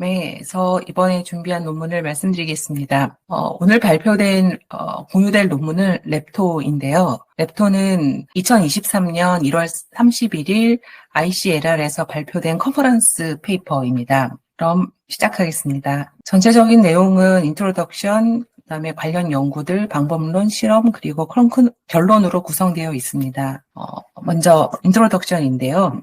에서 이번에 준비한 논문을 말씀드리겠습니다. 어, 오늘 발표된 어, 공유될 논문은 랩토인데요. 랩토는 2023년 1월 31일 ICLR에서 발표된 컨퍼런스 페이퍼입니다. 그럼 시작하겠습니다. 전체적인 내용은 인트로덕션, 그 다음에 관련 연구들, 방법론, 실험, 그리고 큰 결론으로 구성되어 있습니다. 어, 먼저 인트로덕션인데요.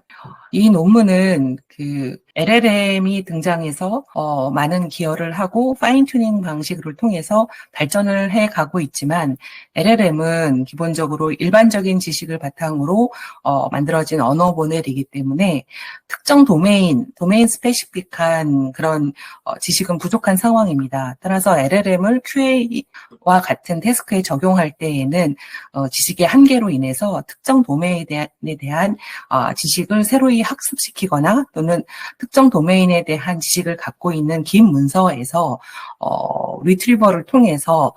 이 논문은 그 LLM이 등장해서 어, 많은 기여를 하고 파인 튜닝 방식을 통해서 발전을 해 가고 있지만 LLM은 기본적으로 일반적인 지식을 바탕으로 어, 만들어진 언어 모델이기 때문에 특정 도메인, 도메인 스페시픽한 그런 어, 지식은 부족한 상황입니다. 따라서 LLM을 QA와 같은 태스크에 적용할 때에는 어, 지식의 한계로 인해서 특정 도메인에 대한, 대한 어, 지식을 새로이 학습시키거나 또는 특정 도메인에 대한 지식을 갖고 있는 긴 문서에서 어, 리트리버를 통해서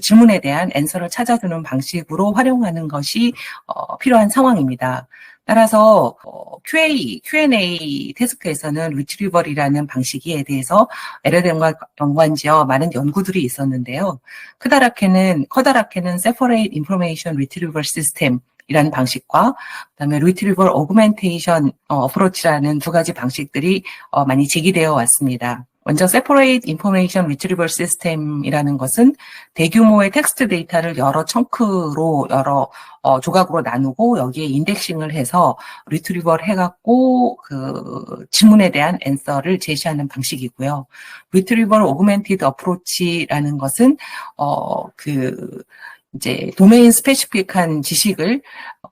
질문에 대한 앤서를 찾아주는 방식으로 활용하는 것이 어, 필요한 상황입니다. 따라서 어, QA, Q&A 태스크에서는 리트리버리라는 방식에 대해서 LLM과 연관지어 많은 연구들이 있었는데요. 크다랗게는 커다랗게는 Separate Information Retrieval System 이라는 방식과 그다음에 리트리벌 오그멘테이션 어프로치라는 두 가지 방식들이 어, 많이 제기되어 왔습니다. 먼저 Separate Information Retrieval System이라는 것은 대규모의 텍스트 데이터를 여러 청크로 여러 어, 조각으로 나누고 여기에 인덱싱을 해서 리트리벌 해갖고 그 질문에 대한 앤서를 제시하는 방식이고요. 리트리벌 오그멘티드 어프로치라는 것은 어그 이제 도메인 스페시픽한 지식을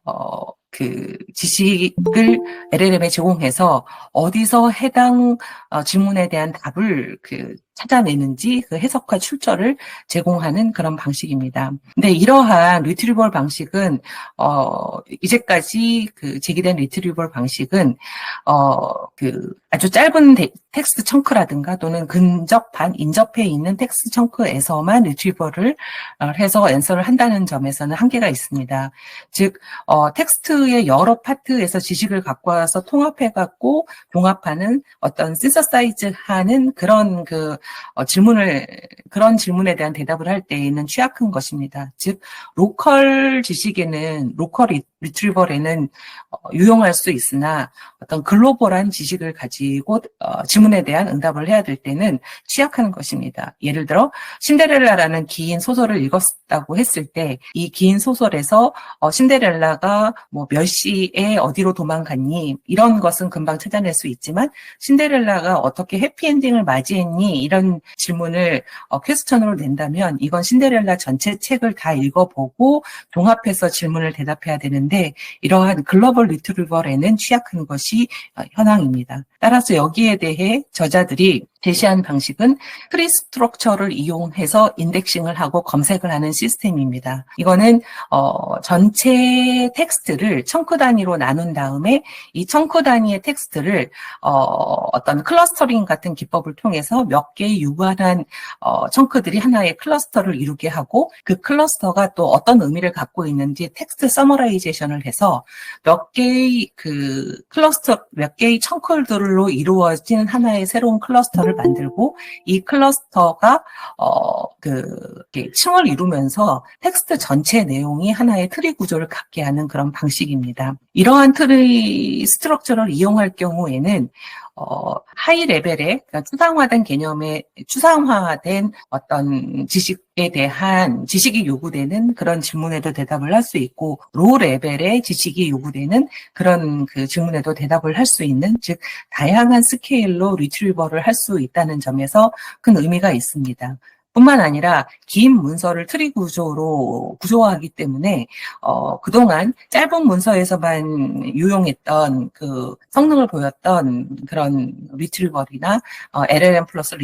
어, 그 지식을 LLM에 제공해서 어디서 해당 어, 질문에 대한 답을 그 찾아내는지 그 해석과 출처를 제공하는 그런 방식입니다. 근데 이러한 리트리벌 방식은 어 이제까지 그 제기된 리트리벌 방식은 어그 아주 짧은 데, 텍스트 청크라든가 또는 근접한 인접해 있는 텍스트 청크에서만 리트리버를 어, 해서 앤서를 한다는 점에서는 한계가 있습니다. 즉 어, 텍스트의 여러 파트에서 지식을 갖고 와서 통합해 갖고 종합하는 어떤 신서사이즈하는 그런 그 어, 질문을 그런 질문에 대한 대답을 할 때에는 취약한 것입니다. 즉 로컬 지식에는 로컬 리트리버에는 어, 유용할 수 있으나 어떤 글로벌한 지식을 가지고 어, 질문에 대한 응답을 해야 될 때는 취약한 것입니다. 예를 들어 신데렐라라는 긴 소설을 읽었다고 했을 때 이 긴 소설에서 어, 신데렐라가 뭐 몇 시에 어디로 도망갔니 이런 것은 금방 찾아낼 수 있지만 신데렐라가 어떻게 해피엔딩을 맞이했니 이런 질문을 어, 퀘스천으로 낸다면 이건 신데렐라 전체 책을 다 읽어보고 종합해서 질문을 대답해야 되는 데 이러한 글로벌 리트리버에는 취약한 것이 어, 현황입니다. 따라서 여기에 대해 저자들이 제시한 방식은 트리 스트럭처를 이용해서 인덱싱을 하고 검색을 하는 시스템입니다. 이거는 어, 전체 텍스트를 청크 단위로 나눈 다음에 이 청크 단위의 텍스트를 어, 떤 클러스터링 같은 기법을 통해서 몇 개의 유관한 어, 청크들이 하나의 클러스터를 이루게 하고 그 클러스터가 또 어떤 의미를 갖고 있는지 텍스트 서머라이제이션을 해서 몇 개의 그 클러스터 몇 개의 청크들로 이루어진 하나의 새로운 클러스터를 만들고 이 클러스터가 어그 층을 이루면서 텍스트 전체 내용이 하나의 트리 구조를 갖게 하는 그런 방식입니다. 이러한 트리 스트럭처를 이용할 경우에는 어, 하이 레벨의 그러니까 추상화된 개념의 추상화된 어떤 지식에 대한 지식이 요구되는 그런 질문에도 대답을 할 수 있고 로 레벨의 지식이 요구되는 그런 그 질문에도 대답을 할 수 있는 즉 다양한 스케일로 리트리버를 할 수 있다는 점에서 큰 의미가 있습니다. 뿐만 아니라 긴 문서를 트리 구조로 구조화하기 때문에 어, 그동안 짧은 문서에서만 유용했던 그 성능을 보였던 그런 리트리버이나 어, LLM 플러스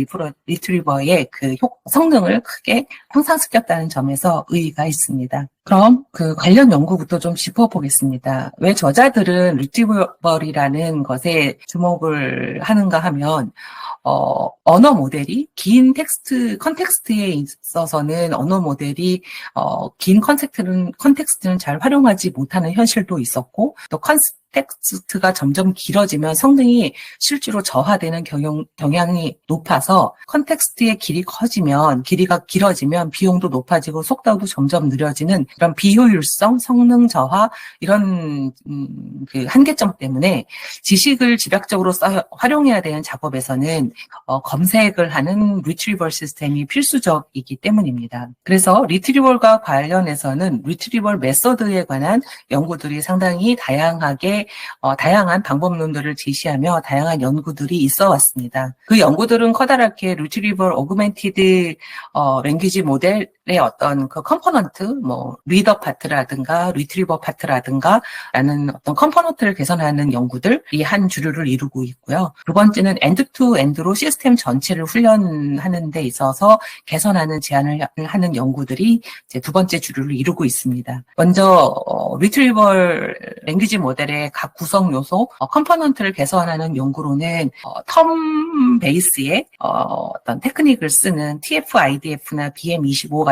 리트리버의 그 효, 성능을 크게 향상시켰다는 점에서 의의가 있습니다. 그럼 그 관련 연구부터 좀 짚어보겠습니다. 왜 저자들은 리트리버이라는 것에 주목을 하는가 하면 어, 언어 모델이 긴 텍스트 컨텍스트에 있어서는 언어 모델이 어, 긴 컨텍스트는 컨텍스트는 잘 활용하지 못하는 현실도 있었고 또 컨, 텍스트가 점점 길어지면 성능이 실제로 저하되는 경영, 경향이 높아서 컨텍스트의 길이 커지면 길이가 길어지면 비용도 높아지고 속도도 점점 느려지는 이런 비효율성, 성능 저하 이런 음, 그 한계점 때문에 지식을 집약적으로 써 활용해야 되는 작업에서는 어, 검색을 하는 리트리버 시스템이 필수적이기 때문입니다. 그래서 리트리버과 관련해서는 리트리버 메서드에 관한 연구들이 상당히 다양하게 어, 다양한 방법론들을 제시하며 다양한 연구들이 있어 왔습니다. 그 연구들은 커다랗게 리트리버 오그멘티드 어, 랭귀지 모델 의 어떤 그 컴포넌트, 뭐 리더 파트라든가 리트리버 파트라든가 라는 어떤 컴포넌트를 개선하는 연구들이 한 주류를 이루고 있고요. 두 번째는 엔드 투 엔드로 시스템 전체를 훈련하는 데 있어서 개선하는 제안을 하는 연구들이 이제 두 번째 주류를 이루고 있습니다. 먼저 어, 리트리버 랭귀지 모델의 각 구성 요소, 어, 컴포넌트를 개선하는 연구로는 어, 텀 베이스의 어, 어떤 테크닉을 쓰는 TF-IDF나 BM25 같은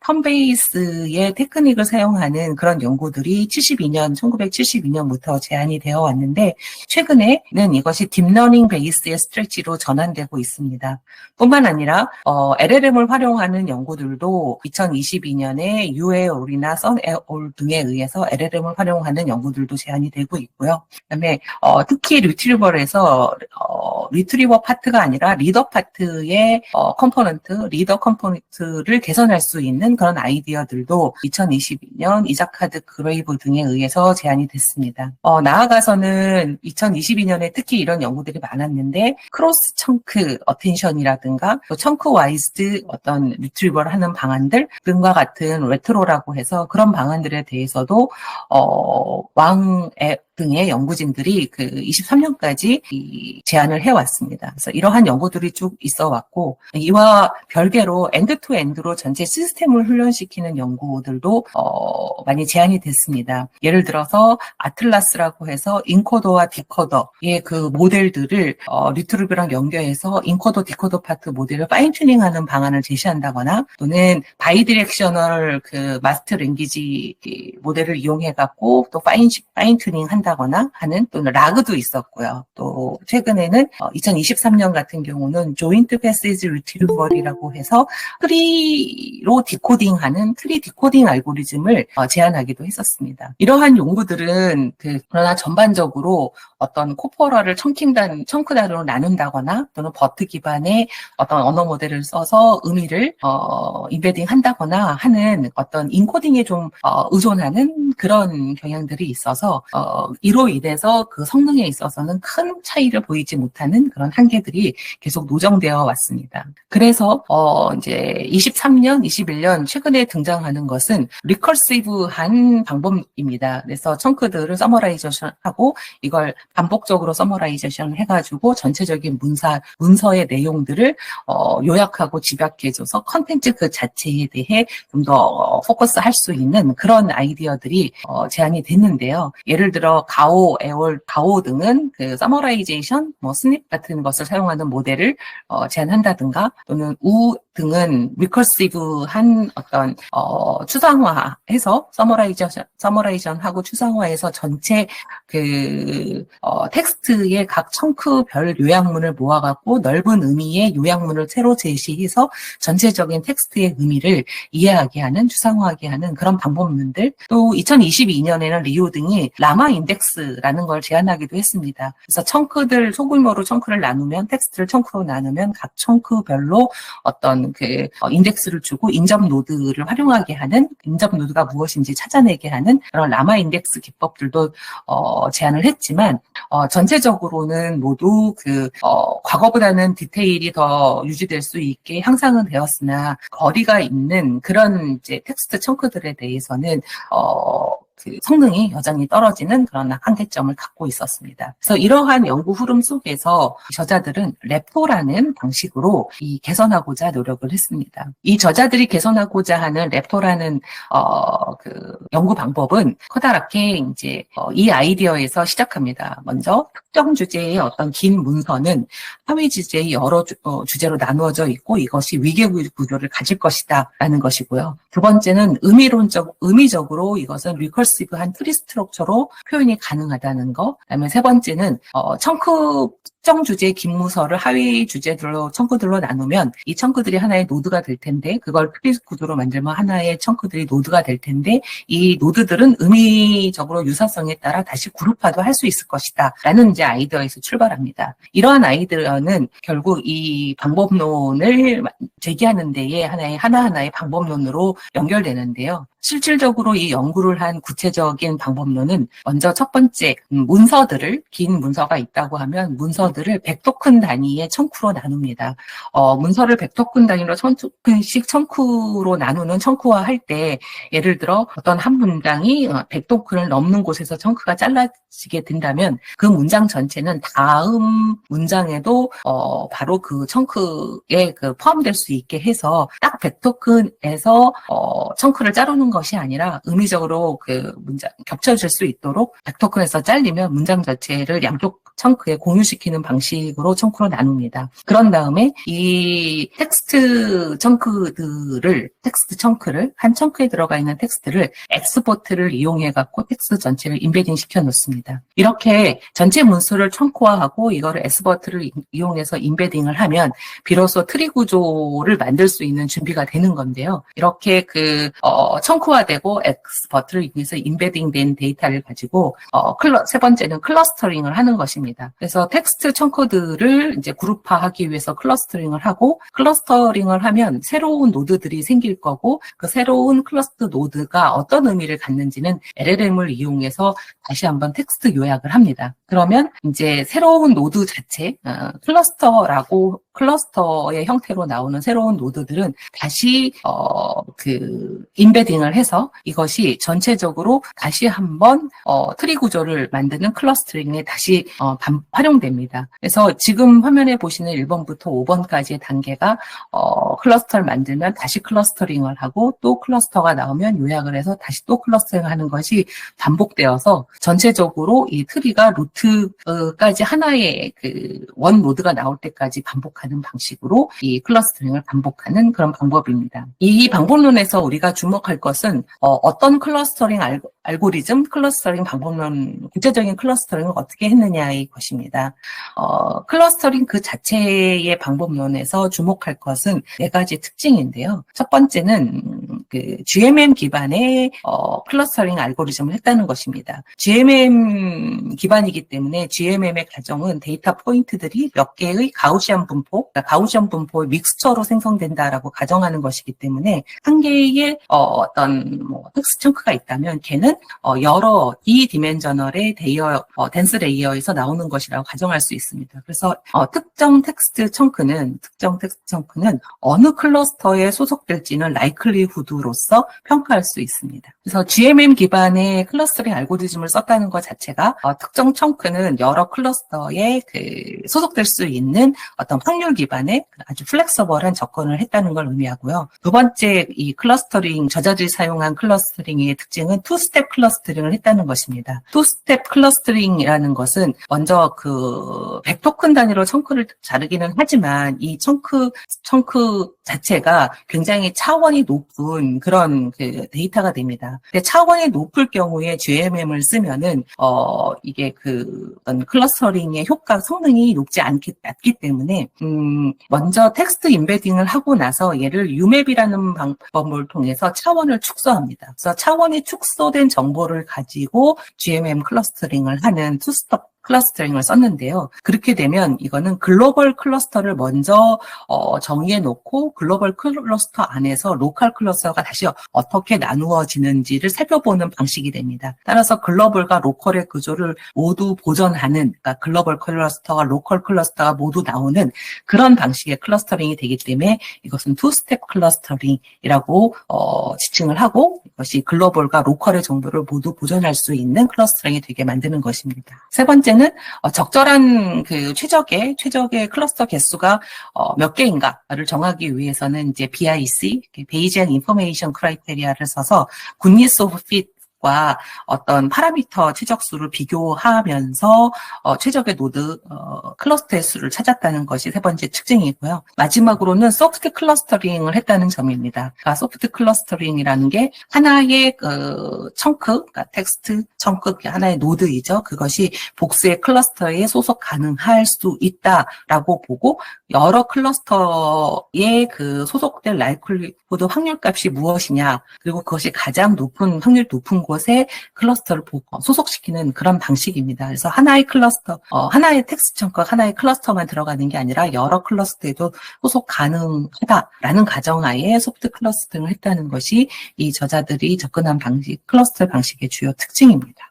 텀 베이스의 테크닉을 사용하는 그런 연구들이 72년, 1972년부터 제안이 되어 왔는데 최근에는 이것이 딥러닝 베이스의 스트레치로 전환되고 있습니다. 뿐만 아니라 어, LLM을 활용하는 연구들도 2022년에 UAOR이나 SunAOR 등에 의해서 LLM을 활용하는 연구들도 제안이 되고 있고요. 그다음에 어, 특히 리트리버에서 어, 리트리버 파트가 아니라 리더 파트의 어, 컴포넌트, 리더 컴포넌트를 개선 할 수 있는 그런 아이디어들도 2022년 이자카드 그레이브 등에 의해서 제안이 됐습니다. 어, 나아가서는 2022년에 특히 이런 연구들이 많았는데 크로스 청크 어텐션이라든가 또 청크 와이즈드 어떤 리트리버를 하는 방안들 등과 같은 레트로라고 해서 그런 방안들에 대해서도 어, 왕의 등의 연구진들이 그 23년까지 이 제안을 해왔습니다. 그래서 이러한 연구들이 쭉 있어 왔고 이와 별개로 엔드 투 엔드로 전체 시스템을 훈련시키는 연구들도 어, 많이 제안이 됐습니다. 예를 들어서 아틀라스라고 해서 인코더와 디코더의 그 모델들을 어, 리트리브랑 연결해서 인코더 디코더 파트 모델을 파인 튜닝하는 방안을 제시한다거나 또는 바이디렉셔널 그 마스터 랭귀지 모델을 이용해 갖고 또 파인 파인 튜닝 한다 거나 하는 또는 라그도 있었고요. 또 최근에는 2023년 같은 경우는 조인트 패시지 리트리버리라고 해서 트리로 디코딩하는 트리 디코딩 알고리즘을 어, 제안하기도 했었습니다. 이러한 연구들은 그 그러나 전반적으로 어떤 코퍼러를 청킹단, 청크단으로 나눈다거나 또는 버트 기반의 어떤 언어 모델을 써서 의미를 어, 인베딩 한다거나 하는 어떤 인코딩에 좀 어, 의존하는 그런 경향들이 있어서 어, 이로 인해서 그 성능에 있어서는 큰 차이를 보이지 못하는 그런 한계들이 계속 노정되어 왔습니다. 그래서 어, 이제 23년, 21년 최근에 등장하는 것은 리커시브한 방법입니다. 그래서 청크들을 서머라이제이션하고 이걸 반복적으로 서머라이제이션 해가지고 전체적인 문사 문서의 내용들을 어, 요약하고 집약해줘서 컨텐츠 그 자체에 대해 좀 더 포커스할 수 있는 그런 아이디어들이 어, 제안이 됐는데요. 예를 들어 가오, 에올, 가오 등은 그 서머라이제이션, 뭐 스닙 같은 것을 사용하는 모델을 어, 제안한다든가 또는 우 등은 리커시브한 어떤 어, 추상화해서 서머라이제이션, 서머라이션하고 추상화해서 전체 그 어, 텍스트의 각 청크별 요약문을 모아갖고 넓은 의미의 요약문을 새로 제시해서 전체적인 텍스트의 의미를 이해하게 하는 추상화하게 하는 그런 방법론들 또 2022년에는 리오 등이 라마 인덱스라는 걸 제안하기도 했습니다. 그래서 청크들 소규모로 청크를 나누면 텍스트를 청크로 나누면 각 청크별로 어떤 그 어, 인덱스를 주고 인접 노드를 활용하게 하는 인접 노드가 무엇인지 찾아내게 하는 그런 라마 인덱스 기법들도 어, 제안을 했지만 어, 전체적으로는 모두 그 어, 과거보다는 디테일이 더 유지될 수 있게 향상은 되었으나 거리가 있는 그런 이제 텍스트 청크들에 대해서는 어, 그 성능이 여전히 떨어지는 그런 한계점을 갖고 있었습니다. 그래서 이러한 연구 흐름 속에서 저자들은 랩토라는 방식으로 이 개선하고자 노력을 했습니다. 이 저자들이 개선하고자 하는 랩토라는 어, 그 연구 방법은 커다랗게 이제 어, 이 아이디어에서 시작합니다. 먼저 특정 주제의 어떤 긴 문서는 하위 주제의 여러 주, 어, 주제로 나누어져 있고 이것이 위계 구조를 가질 것이다라는 것이고요. 두 번째는 의미론적 의미적으로 이것은 리컬 리커시브한 트리 스트럭처로 표현이 가능하다는 거. 그다음에 세 번째는 어, 청크 특정 주제 김무서를 하위 주제들로 청크들로 나누면 이 청크들이 하나의 노드가 될 텐데 그걸 트리 구조로 만들면 하나의 청크들이 노드가 될 텐데 이 노드들은 의미적으로 유사성에 따라 다시 그룹화도 할 수 있을 것이다. 라는 이제 아이디어에서 출발합니다. 이러한 아이디어는 결국 이 방법론을 제기하는 데에 하나의 하나하나의 방법론으로 연결되는데요. 실질적으로 이 연구를 한 구체적인 방법론은 먼저 첫 번째 음, 문서들을 긴 문서가 있다고 하면 문서 들을 100토큰 단위의 청구로 나눕니다. 어, 문서를 100토큰 단위로 1000토큰씩 청구로 나누는 청구화 할 때 예를 들어 어떤 한 문장이 100토큰을 넘는 곳에서 청구가 잘라지게 된다면 그 문장 전체는 다음 문장에도 어, 바로 그 청크에 그 포함될 수 있게 해서 딱 100토큰에서 어, 청크를 자르는 것이 아니라 의미적으로 그 문장 겹쳐질 수 있도록 100토큰에서 잘리면 문장 자체를 양쪽 청크에 공유시키는 방식으로 청크로 나눕니다. 그런 다음에 이 텍스트 청크들을 텍스트 청크를 한 청크에 들어가 있는 텍스트를 엑스포트를 이용해 갖고 텍스트 전체를 인베딩 시켜 놓습니다. 이렇게 전체 문서를 청크화하고 이거를 엑스포트를 이용해서 인베딩을 하면 비로소 트리 구조를 만들 수 있는 준비가 되는 건데요. 이렇게 그 어, 청크화되고 엑스포트를 이용해서 인베딩된 데이터를 가지고 어, 클러, 세 번째는 클러스터링을 하는 것입니다. 그래서 텍스트 청코들을 이제 그룹화하기 위해서 클러스터링을 하고 클러스터링을 하면 새로운 노드들이 생길 거고 그 새로운 클러스터 노드가 어떤 의미를 갖는지는 LLM을 이용해서 다시 한번 텍스트 요약을 합니다. 그러면 이제 새로운 노드 자체 어, 클러스터라고 클러스터의 형태로 나오는 새로운 노드들은 다시 어, 그 인베딩을 해서 이것이 전체적으로 다시 한번 어, 트리 구조를 만드는 클러스터링에 다시 어, 반, 활용됩니다. 그래서 지금 화면에 보시는 1번부터 5번까지의 단계가 어, 클러스터를 만들면 다시 클러스터링을 하고 또 클러스터가 나오면 요약을 해서 다시 또 클러스터링을 하는 것이 반복되어서 전체적으로 이 트리가 루트까지 하나의 그 원 노드가 나올 때까지 반복하는 방식으로 이 클러스터링을 반복하는 그런 방법입니다. 이 방법론에서 우리가 주목할 것은 어, 떤 클러스터링 알고, 알고리즘, 클러스터링 방법론, 구체적인 클러스터링을 어떻게 했느냐의 것입니다. 어, 클러스터링 그 자체의 방법론에서 주목할 것은 네 가지 특징인데요. 첫 번째는 그 GMM 기반의 어, 클러스터링 알고리즘을 했다는 것입니다. GMM 기반이기 때문에 GMM의 가정은 데이터 포인트들이 몇 개의 가우시안 분포, 그러니까 가우시안 분포의 믹스처로 생성된다라고 가정하는 것이기 때문에 한 개의 어, 떤뭐 텍스트 청크가 있다면 걔는 어, 여러 이 디멘저널의 데이어 어, 댄스 레이어에서 나오는 것이라고 가정할 수 있습니다. 그래서 어, 특정 텍스트 청크는 특정 텍스트 청크는 어느 클러스터에 소속될지는 라이클리후드 로서 평가할 수 있습니다. 그래서 GMM 기반의 클러스터링 알고리즘을 썼다는 것 자체가 어, 특정 청크는 여러 클러스터에 그 소속될 수 있는 어떤 확률 기반의 아주 플렉서블한 접근을 했다는 걸 의미하고요. 두 번째 이 클러스터링 저자들이 사용한 클러스터링의 특징은 투 스텝 클러스터링을 했다는 것입니다. 투 스텝 클러스터링이라는 것은 먼저 그 100토큰 단위로 청크를 자르기는 하지만 이 청크 청크 자체가 굉장히 차원이 높은 그런 그 데이터가 됩니다. 근데 차원이 높을 경우에 GMM을 쓰면은 어 이게 그 어떤 클러스터링의 효과 성능이 높지 않기, 않기 때문에 음 먼저 텍스트 인베딩을 하고 나서 얘를 UMap이라는 방법을 통해서 차원을 축소합니다. 그래서 차원이 축소된 정보를 가지고 GMM 클러스터링을 하는 투스톱 클러스터링을 썼는데요. 그렇게 되면 이거는 글로벌 클러스터를 먼저 어, 정의해 놓고 글로벌 클러스터 안에서 로컬 클러스터가 다시 어떻게 나누어지는지를 살펴보는 방식이 됩니다. 따라서 글로벌과 로컬의 구조를 모두 보존하는 그러니까 글로벌 클러스터와 로컬 클러스터가 모두 나오는 그런 방식의 클러스터링이 되기 때문에 이것은 투 스텝 클러스터링이라고 어, 지칭을 하고 이것이 글로벌과 로컬의 정보를 모두 보존할 수 있는 클러스터링이 되게 만드는 것입니다. 세 번째 번째는 어, 적절한 그 최적의 최적의 클러스터 개수가 어, 몇 개인가를 정하기 위해서는 이제 BIC, 베이지안 인포메이션 크라이테리아를 써서 굿니스 오브 핏 최적과 어떤 파라미터 최적수를 비교하면서 어, 최적의 노드 어, 클러스터의 수를 찾았다는 것이 세 번째 특징이고요. 마지막으로는 소프트 클러스터링을 했다는 점입니다. 그러니까 소프트 클러스터링이라는 게 하나의 그 청크, 그러니까 텍스트 청크 하나의 노드이죠. 그것이 복수의 클러스터에 소속 가능할 수 있다라고 보고 여러 클러스터에 그 소속될 라이클리후드 확률 값이 무엇이냐 그리고 그것이 가장 높은 확률 높은 곳에 클러스터를 보- 소속시키는 그런 방식입니다. 그래서 하나의 클러스터, 어, 하나의 텍스트 청크, 하나의 클러스터만 들어가는 게 아니라 여러 클러스터에도 소속 가능하다라는 가정하에 소프트 클러스터링을 했다는 것이 이 저자들이 접근한 방식, 클러스터 방식의 주요 특징입니다.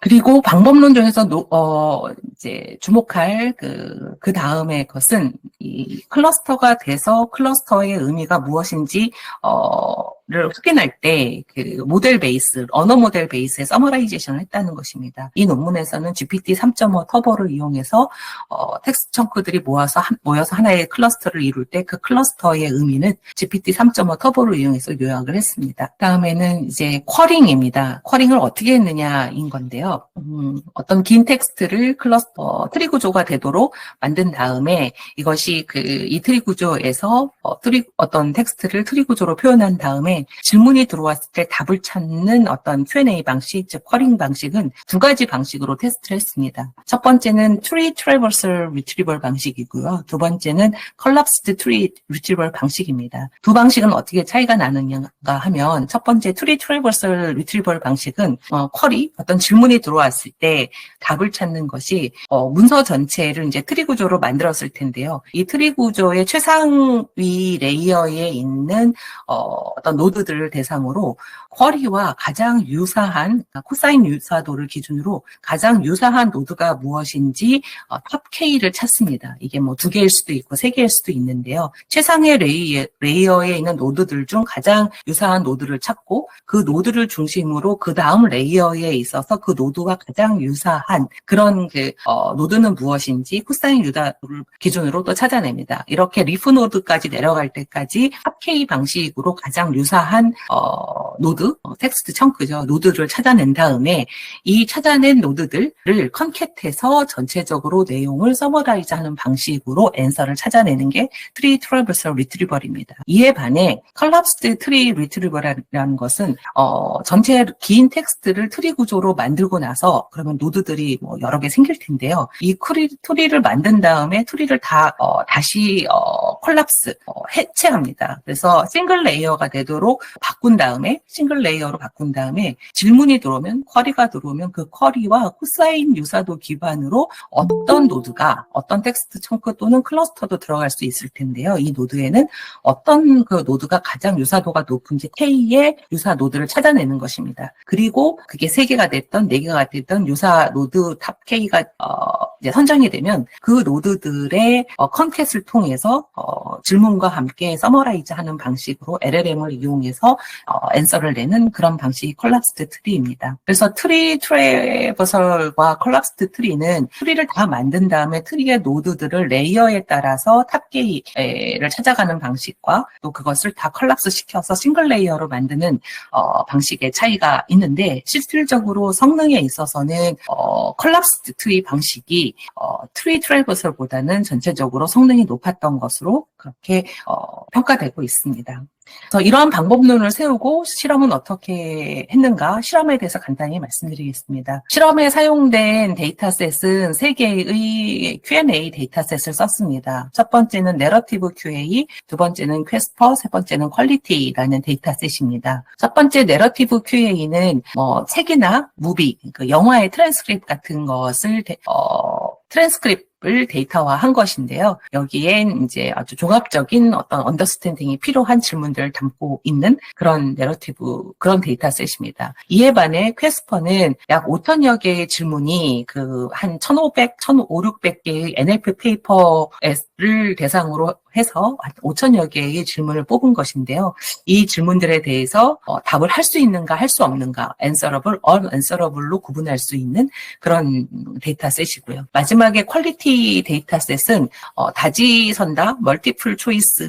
그리고 방법론적에서 노- 어, 이제 주목할 그, 그 다음의 것은 이 클러스터가 돼서 클러스터의 의미가 무엇인지, 어, 를 확인할 때 그 모델 베이스, 언어 모델 베이스에 서머라이제이션을 했다는 것입니다. 이 논문에서는 GPT 3.5 터보를 이용해서 어, 텍스트 청크들이 모아서 한- 모여서 하나의 클러스터를 이룰 때 그 클러스터의 의미는 GPT 3.5 터보를 이용해서 요약을 했습니다. 다음에는 이제 쿼링입니다. 쿼링을 어떻게 했느냐인 건데요. 음, 어떤 긴 텍스트를 클러스터 트리 구조가 되도록 만든 다음에 이것이 그 이 트리 구조에서 어, 트리 어떤 텍스트를 트리 구조로 표현한 다음에 질문이 들어왔을 때 답을 찾는 어떤 Q&A 방식, 즉 쿼링 방식은 두 가지 방식으로 테스트를 했습니다. 첫 번째는 Tree Traversal Retrieval 방식이고요. 두 번째는 Collapsed Tree Retrieval 방식입니다. 두 방식은 어떻게 차이가 나느냐가 하면 첫 번째 Tree Traversal Retrieval 방식은 어, 쿼리, 어떤 질문이 들어왔을 때 답을 찾는 것이 어, 문서 전체를 이제 트리 구조로 만들었을 텐데요. 이 트리 구조의 최상위 레이어에 있는 어, 떤 노드들을 대상으로 쿼리와 가장 유사한 그러니까 코사인 유사도를 기준으로 가장 유사한 노드가 무엇인지 어, 탑 K를 찾습니다. 이게 뭐 두 개일 수도 있고 세 개일 수도 있는데요. 최상의 레이, 레이어에 있는 노드들 중 가장 유사한 노드를 찾고 그 노드를 중심으로 그 다음 레이어에 있어서 그 노드와 가장 유사한 그런 그 어, 노드는 무엇인지 코사인 유다를 기준으로 또 찾아냅니다. 이렇게 리프 노드까지 내려갈 때까지 탑 K 방식으로 가장 유사한 어, 노드, 어, 텍스트 청크죠. 노드를 찾아낸 다음에 이 찾아낸 노드들을 컨캣해서 전체적으로 내용을 서머라이즈 하는 방식으로 앤서를 찾아내는 게 트리 트래버설 리트리버입니다. 이에 반해 컬랍스드 트리 리트리버라는 것은 어, 전체 긴 텍스트를 트리 구조로 만들고 나서 그러면 노드들이 뭐 여러 개 생길 텐데요. 이 트리, 트리를 만든 다음에 트리를 다 어, 다시 어, 콜lap스 어, 해체합니다. 그래서 싱글 레이어가 되도록 바꾼 다음에 싱글 레이어로 바꾼 다음에 질문이 들어오면 쿼리가 들어오면 그 쿼리와 코사인 유사도 기반으로 어떤 노드가 어떤 텍스트 청크 또는 클러스터도 들어갈 수 있을 텐데요. 이 노드에는 어떤 그 노드가 가장 유사도가 높은지 K의 유사 노드를 찾아내는 것입니다. 그리고 그게 세 개가 됐던 네 개가 됐던 유사 노드 탑 K가 어, 이제 선정이 되면 그 노드들의 어, 컨캣을 통해서 어, 질문과 함께 서머라이즈 하는 방식으로 LLM을 이용해서 어, 앤서를 내는 그런 방식이 콜lap스드 트리입니다. 그래서 트리 트레버설과 콜lap스드 트리는 트리를 다 만든 다음에 트리의 노드들을 레이어에 따라서 탑게이를 찾아가는 방식과 또 그것을 다 콜lap스 시켜서 싱글 레이어로 만드는 어, 방식의 차이가 있는데 실질적으로 성능에 있어서는 어, 콜lap스드 트리 방식이 어, 트리 트레버설보다는 전체적으로 성능이 높았던 것으로 그렇게 어, 평가되고 있습니다. 그래서 이러한 방법론을 세우고 실험은 어떻게 했는가 실험에 대해서 간단히 말씀드리겠습니다. 실험에 사용된 데이터셋은 세 개의 Q&A 데이터셋을 썼습니다. 첫 번째는 내러티브 QA, 두 번째는 퀘스퍼, 세 번째는 퀄리티라는 데이터셋입니다. 첫 번째 내러티브 QA는 뭐 책이나 무비, 그 영화의 트랜스크립 같은 것을 데- 어, 트랜스크립 을 데이터화한 것인데요. 여기엔 이제 아주 종합적인 어떤 언더스탠딩이 필요한 질문들을 담고 있는 그런 내러티브 그런 데이터셋입니다. 이에 반해 퀘스퍼는 약 5천여 개의 질문이 그 한 1,500, 1,500, 600개의 NLP 페이퍼를 대상으로 해서 한 5천여 개의 질문을 뽑은 것인데요. 이 질문들에 대해서 어, 답을 할 수 있는가 할 수 없는가 answerable, unanswerable로 구분할 수 있는 그런 데이터셋이고요. 마지막에 퀄리티 데이터셋은 어, 다지선다, 멀티플 초이스,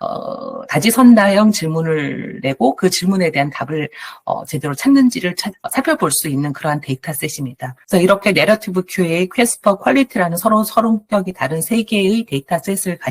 어, 다지선다형 질문을 내고 그 질문에 대한 답을 어, 제대로 찾는지를 찾- 살펴볼 수 있는 그러한 데이터셋입니다. 그래서 이렇게 내러티브 QA, 퀘스퍼, 퀄리티라는 서로 성격이 다른 세 개의 데이터셋을 가지고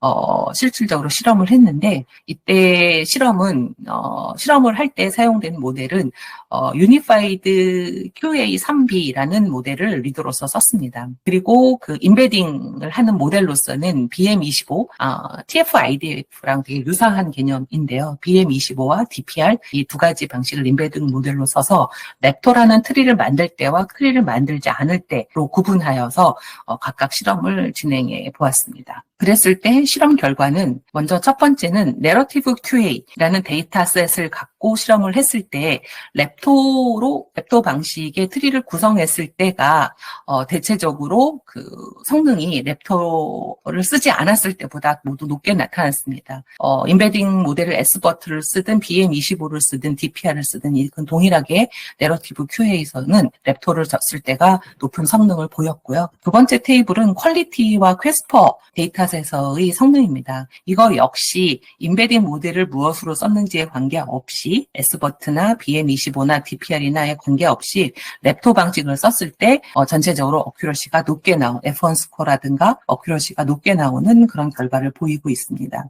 어, 실질적으로 실험을 했는데 이때 실험은 어, 실험을 할 때 사용된 모델은 어, 유니파이드 QA 3B라는 모델을 리더로서 썼습니다. 그리고 그 인베딩을 하는 모델로서는 BM25, 아, TF-IDF랑 되게 유사한 개념인데요. BM25와 DPR 이 두 가지 방식을 인베딩 모델로 써서 랩토라는 트리를 만들 때와 트리를 만들지 않을 때로 구분하여서 어, 각각 실험을 진행해 보았습니다. 그랬을 때 실험 결과는 먼저 첫 번째는 내러티브 QA라는 데이터셋을 갖고 실험을 했을 때 랩토로 랩토 방식의 트리를 구성했을 때가 어, 대체적으로 그 성능이 랩토를 쓰지 않았을 때보다 모두 높게 나타났습니다. 어, 인베딩 모델을 S버트를 쓰든 BM25를 쓰든 DPR을 쓰든 이건 동일하게 내러티브 QA에서는 랩토를 썼을 때가 높은 성능을 보였고요. 두 번째 테이블은 퀄리티와 퀘스퍼 데이터셋에서의 성능입니다. 이거 역시 인베딩 모델을 무엇으로 썼는지에 관계없이 S버트나 BM25나 DPR이나에 관계없이 랩토 방식을 썼을 때 어, 전체적으로 어큐러시가 높게 나온 F1 스코어라든가 어큐러시가 높게 나오는 그런 결과를 보이고 있습니다.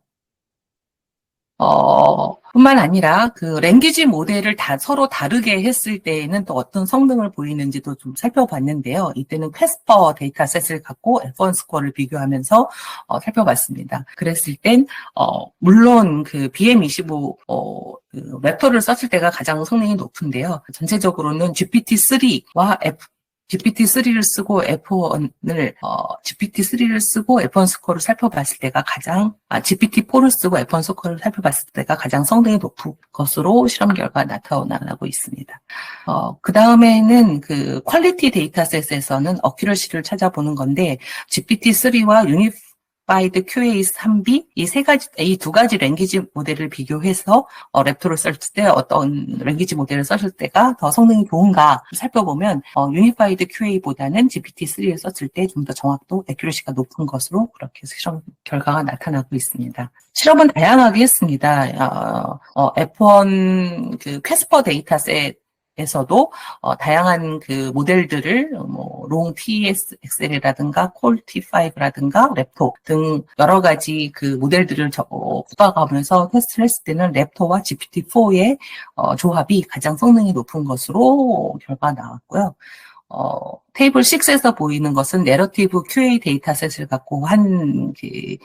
어, 뿐만 아니라 그 랭귀지 모델을 다 서로 다르게 했을 때에는 또 어떤 성능을 보이는지도 좀 살펴봤는데요. 이때는 퀘스퍼 데이터셋을 갖고 F1 스코어를 비교하면서 어, 살펴봤습니다. 그랬을 땐 어, 물론 그 BM25 어, 그 웹터를 썼을 때가 가장 성능이 높은데요. 전체적으로는 GPT-3와 F GPT-3를 쓰고 F1을 어, GPT-3를 쓰고 F1 스코어를 살펴봤을 때가 가장 아, GPT-4를 쓰고 F1 스코어를 살펴봤을 때가 가장 성능이 높은 것으로 실험 결과 나타나고 있습니다. 어, 그 다음에는 그 퀄리티 데이터셋에서는 어큐러시를 찾아보는 건데 GPT-3와 유니 파이드 QA3B 이 세 가지 이 두 가지 랭귀지 모델을 비교해서 어, 랩토를 쓸때 어떤 랭귀지 모델을 썼을 때가 더 성능이 좋은가 살펴보면 어, 유니파이드 QA보다는 GPT-3를 썼을 때 좀 더 정확도, 에큐러시가 높은 것으로 그렇게 실험 결과가 나타나고 있습니다. 실험은 다양하게 했습니다. 어, 어, F1 그 퀘스퍼 데이터셋 에서도 어, 다양한 그 모델들을 뭐 롱 TS 엑셀이라든가 콜 T5라든가 랩토 등 여러 가지 그 모델들을 저, 어, 부과하면서 테스트를 했을 때는 랩토와 GPT-4의 어, 조합이 가장 성능이 높은 것으로 결과 나왔고요. 어, 테이블 6에서 보이는 것은 내러티브 QA 데이터셋을 갖고 한 그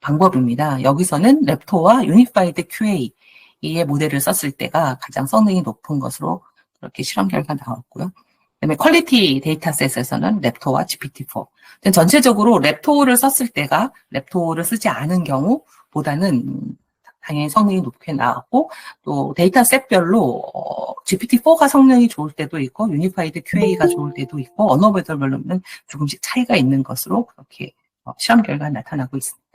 방법입니다. 여기서는 랩토와 유니파이드 QA 이의 모델을 썼을 때가 가장 성능이 높은 것으로 그렇게 실험 결과 나왔고요. 그다음에 퀄리티 데이터셋에서는 랩토와 GPT-4. 전체적으로 랩토를 썼을 때가 랩토를 쓰지 않은 경우보다는 당연히 성능이 높게 나왔고 또 데이터셋별로 어, GPT-4가 성능이 좋을 때도 있고 유니파이드 QA가 좋을 때도 있고 언어별로는 조금씩 차이가 있는 것으로 그렇게 어, 실험 결과가 나타나고 있습니다.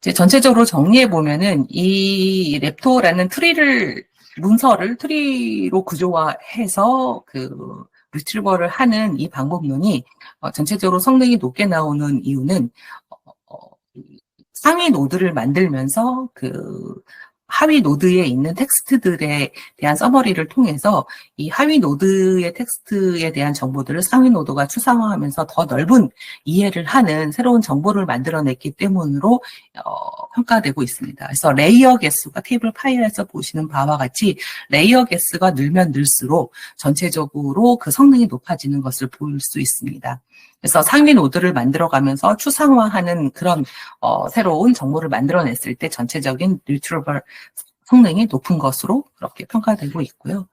이제 전체적으로 정리해 보면은 이 랩토라는 트리를 문서를 트리로 구조화해서 그 리트리버를 하는 이 방법론이 어, 전체적으로 성능이 높게 나오는 이유는 어, 어, 상위 노드를 만들면서 그 하위 노드에 있는 텍스트들에 대한 서머리를 통해서 이 하위 노드의 텍스트에 대한 정보들을 상위 노드가 추상화하면서 더 넓은 이해를 하는 새로운 정보를 만들어냈기 때문으로 어, 평가되고 있습니다. 그래서 레이어 개수가 테이블 파일에서 보시는 바와 같이 레이어 개수가 늘면 늘수록 전체적으로 그 성능이 높아지는 것을 볼 수 있습니다. 그래서 상위 노드를 만들어가면서 추상화하는 그런 어, 새로운 정보를 만들어냈을 때 전체적인 리트리버 성능이 높은 것으로 그렇게 평가되고 있고요.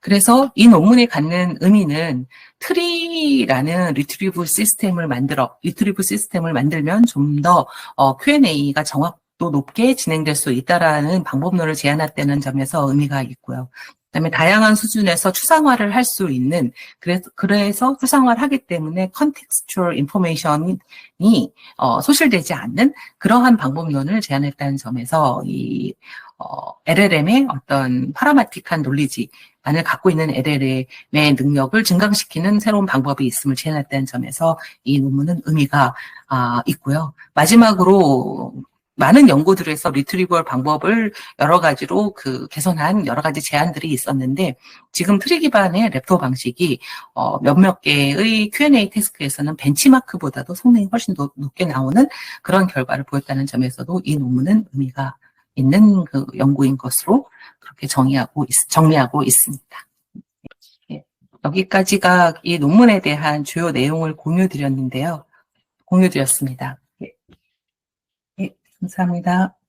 그래서 이 논문이 갖는 의미는 트리라는 리트리브 시스템을 만들어 리트리브 시스템을 만들면 좀더 어, Q&A가 정확도 높게 진행될 수 있다라는 방법론을 제안했다는 점에서 의미가 있고요. 그다음에 다양한 수준에서 추상화를 할 수 있는 그래서 그래서 추상화를 하기 때문에 contextual information이 어, 소실되지 않는 그러한 방법론을 제안했다는 점에서 이 어, LLM의 어떤 파라마틱한 논리지만을 갖고 있는 LLM의 능력을 증강시키는 새로운 방법이 있음을 제안했다는 점에서 이 논문은 의미가 아, 있고요. 마지막으로 많은 연구들에서 리트리버 방법을 여러 가지로 그 개선한 여러 가지 제안들이 있었는데 지금 트리 기반의 랩토 방식이 어, 몇몇 개의 Q&A 태스크에서는 벤치마크보다도 성능이 훨씬 더 높게 나오는 그런 결과를 보였다는 점에서도 이 논문은 의미가 있는 그 연구인 것으로 그렇게 정의하고 있- 정리하고 있습니다. 예, 여기까지가 이 논문에 대한 주요 내용을 공유 드렸는데요. 공유 드렸습니다. 예. 예, 감사합니다.